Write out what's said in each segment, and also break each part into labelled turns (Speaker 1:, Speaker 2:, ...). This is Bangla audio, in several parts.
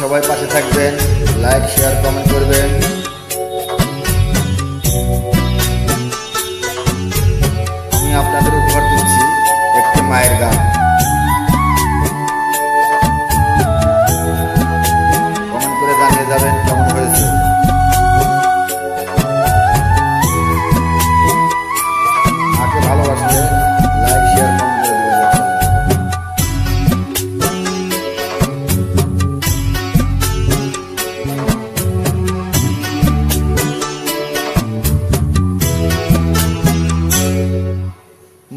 Speaker 1: সবাই পাশে থাকবেন। লাইক শেয়ার কমেন্ট করবেন। আমি আপনাদের উপহার দিচ্ছি একটি মায়ের গান।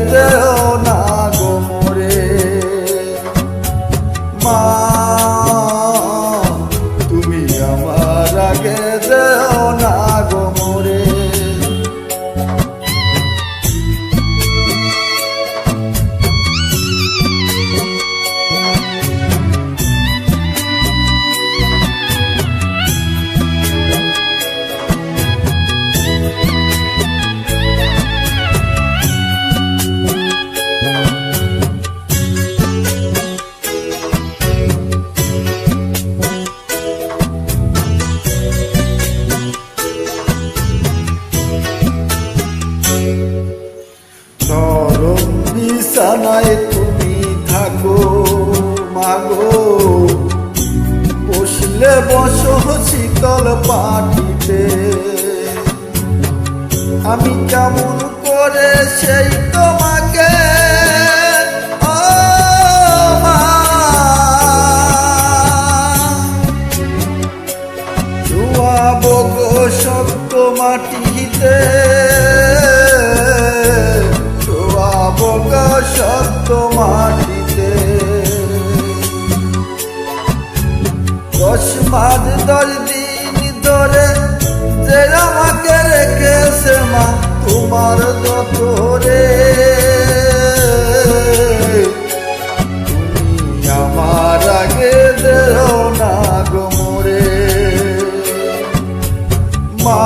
Speaker 1: আগে দেও বিছানায় তুমি থাকো, মাগো। বসলে বসো শীতল পাটিতে আমি কেমন করে সেই তোমাকে? শক্ত মাটিতে। ধোয়াবো গো শক্ত মাটিতে। দশ মাস দশ দিন ধরে যে আমাকে রেখেছে মা, তোমার দোরে তুমি আমার আগে দেহ না গো মোরে। মা